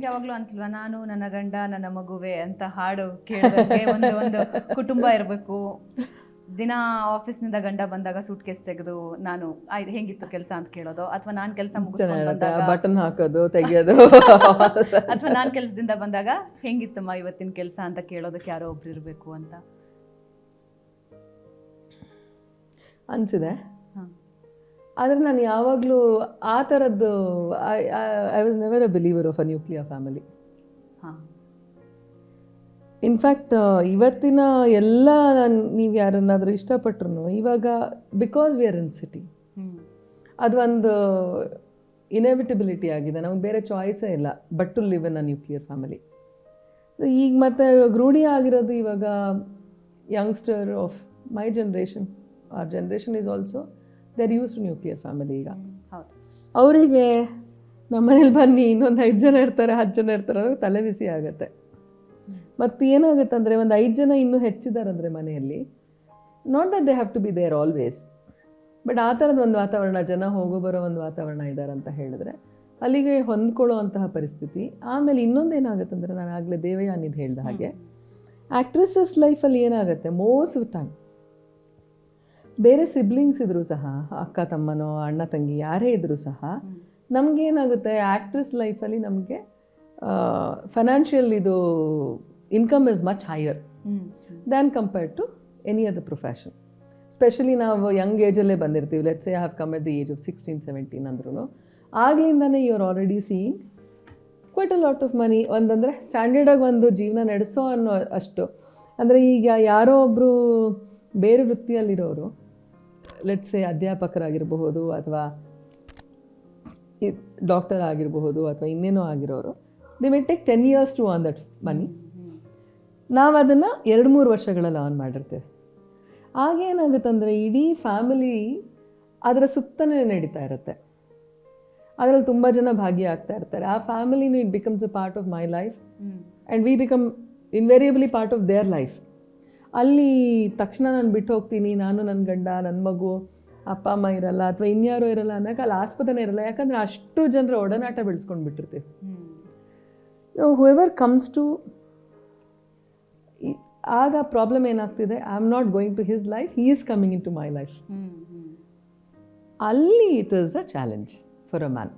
ನಿಮ್ಗೆ ಯಾವಾಗ್ಲೂ ಅನ್ಸಲ್ವಾ ನಾನು ನನ್ನ ಗಂಡ ನನ್ನ ಮಗುವೆ ಅಂತ ಹಾಡು ಕೇಳಿದ್ರೆ ಒಂದು ಒಂದು ಕುಟುಂಬ ಇರಬೇಕು. ದಿನ ಆಫೀಸ್ನಿಂದ ಗಂಡ ಬಂದಾಗ ಸೂಟ್ ಕೇಸ್ ತೆಗೆದು ನಾನು ಆಯ್ತು ಹೆಂಗಿತ್ತು ಕೆಲಸ ಅಂತ ಕೇಳೋದು? ಅಥವಾ ನಾನು ಕೆಲಸ ಮುಗಿಸ್ಕೊಂಡು ಬಂದಾಗ ಬಟನ್ ಹಾಕೋದು ತೆಗಿಯೋದು. ಅಥವಾ ನಾನು ಕೆಲಸದಿಂದ ಬಂದಾಗ ಹೆಂಗಿತ್ತಮ್ಮ ಇವತ್ತಿನ ಕೆಲಸ ಅಂತ ಕೇಳೋದಕ್ಕೆ ಯಾರೋ ಒಬ್ರು ಇರಬೇಕು ಅಂತ? ಅನಿಸಿದೆ. ಆದರೆ ನಾನು ಯಾವಾಗಲೂ ಆ ಥರದ್ದು I was never a believer of a nuclear family ಹಾಂ. ಇನ್ಫ್ಯಾಕ್ಟ್ ಇವತ್ತಿನ ಎಲ್ಲ ನೀವು ಯಾರನ್ನಾದರೂ ಇಷ್ಟಪಟ್ರು ಇವಾಗ because we are in city ಅದು ಒಂದು ಇನೆವಿಟಬಿಲಿಟಿ ಆಗಿದೆ. ನಮಗೆ ಬೇರೆ ಚಾಯ್ಸೇ ಇಲ್ಲ but to live in a nuclear family ಈಗ ಮತ್ತೆ ರೂಢಿ ಆಗಿರೋದು ಇವಾಗ youngster of my generation or generation is also they are use to nuclear family ಈಗ ಅವರಿಗೆ ನಮ್ಮನೇಲಿ ಬನ್ನಿ ಇನ್ನೊಂದು ಐದು ಜನ ಇರ್ತಾರೆ ಹತ್ತು ಜನ ಇರ್ತಾರೆ ಅಂದ್ರೆ ತಲೆ ಬಿಸಿ ಆಗುತ್ತೆ. ಮತ್ತು ಏನಾಗುತ್ತೆ ಅಂದರೆ ಒಂದು ಐದು ಜನ ಇನ್ನೂ ಹೆಚ್ಚಿದಾರಂದರೆ ಮನೆಯಲ್ಲಿ not that they have to be there always but ಆ ಥರದ ಒಂದು ವಾತಾವರಣ ಜನ ಹೋಗೋ ಬರೋ ಒಂದು ವಾತಾವರಣ ಇದ್ದಾರೆ ಅಂತ ಹೇಳಿದ್ರೆ ಅಲ್ಲಿಗೆ ಹೊಂದ್ಕೊಳ್ಳುವಂತಹ ಪರಿಸ್ಥಿತಿ. ಆಮೇಲೆ ಇನ್ನೊಂದು ಏನಾಗುತ್ತೆ ಅಂದರೆ ನಾನು ಆಗಲೇ ದೇವಯಾನಿದ್ ಹೇಳಿದ ಹಾಗೆ ಆ್ಯಕ್ಟ್ರೆಸಸ್ ಲೈಫಲ್ಲಿ ಏನಾಗುತ್ತೆ ಮೋಸ್ಟ್ ಆಫ್ ಟೈಮ್ ಬೇರೆ ಸಿಬ್ಲಿಂಗ್ಸ್ ಇದ್ರೂ ಸಹ ಅಕ್ಕ ತಮ್ಮನೋ ಅಣ್ಣ ತಂಗಿ ಯಾರೇ ಇದ್ರು ಸಹ ನಮಗೇನಾಗುತ್ತೆ ಆ್ಯಕ್ಟ್ರೆಸ್ ಲೈಫಲ್ಲಿ ನಮಗೆ ಫೈನಾನ್ಷಿಯಲ್ ಇದು income is much higher than compared to any other profession specially ನಾವು ಯಂಗ್ ಏಜಲ್ಲೇ ಬಂದಿರ್ತೀವಿ. Let's I have come at the age of sixteen seventeen ಅಂದ್ರೂ ಆಗ್ಲಿಂದನೇ you are already seeing quite a lot of money ಒಂದಂದರೆ ಸ್ಟ್ಯಾಂಡರ್ಡಾಗಿ ಒಂದು ಜೀವನ ನಡೆಸೋ ಅನ್ನೋ ಅಷ್ಟು. ಅಂದರೆ ಈಗ ಯಾರೋ ಒಬ್ಬರು ಬೇರೆ ವೃತ್ತಿಯಲ್ಲಿರೋರು ಲೆಟ್ಸ್ ಅಧ್ಯಾಪಕರಾಗಿರಬಹುದು ಅಥವಾ ಡಾಕ್ಟರ್ ಆಗಿರಬಹುದು ಅಥವಾ ಇನ್ನೇನೋ ಆಗಿರೋರು they will take ten years to earn that money ನಾವು ಅದನ್ನು ಎರಡು ಮೂರು ವರ್ಷಗಳಲ್ಲಿ ಆನ್ ಮಾಡಿರ್ತೇವೆ. ಆಗೇನಾಗುತ್ತಂದರೆ ಇಡೀ ಫ್ಯಾಮಿಲಿ ಅದರ ಸುತ್ತನೇ ನಡೀತಾ ಇರುತ್ತೆ. ಅದರಲ್ಲಿ ತುಂಬ ಜನ ಭಾಗಿಯಾಗ್ತಾ ಇರ್ತಾರೆ. ಆ ಫ್ಯಾಮಿಲಿನೂ it becomes a part of my life and we become invariably part of their life ಅಲ್ಲಿ ತಕ್ಷಣ ನಾನು ಬಿಟ್ಟು ಹೋಗ್ತೀನಿ ನಾನು ನನ್ನ ಗಂಡ ನನ್ನ ಮಗು ಅಪ್ಪ ಅಮ್ಮ ಇರಲ್ಲ ಅಥವಾ ಇನ್ಯಾರು ಇರಲ್ಲ ಅನ್ನೋಕೆ ಅಲ್ಲಿ ಆಸ್ಪತ್ರೆನೇ ಇರಲ್ಲ. ಯಾಕಂದರೆ ಅಷ್ಟು ಜನರ ಒಡನಾಟ ಬೆಳೆಸ್ಕೊಂಡು ಬಿಟ್ಟಿರ್ತೀವಿ. ಹೂ ಎವರ್ ಕಮ್ಸ್ ಟು ಆಗ ಪ್ರಾಬ್ಲಮ್ ಏನಾಗ್ತಿದೆ? I am not going to his life he is coming into my life ಅಲ್ಲಿ it is a challenge for a man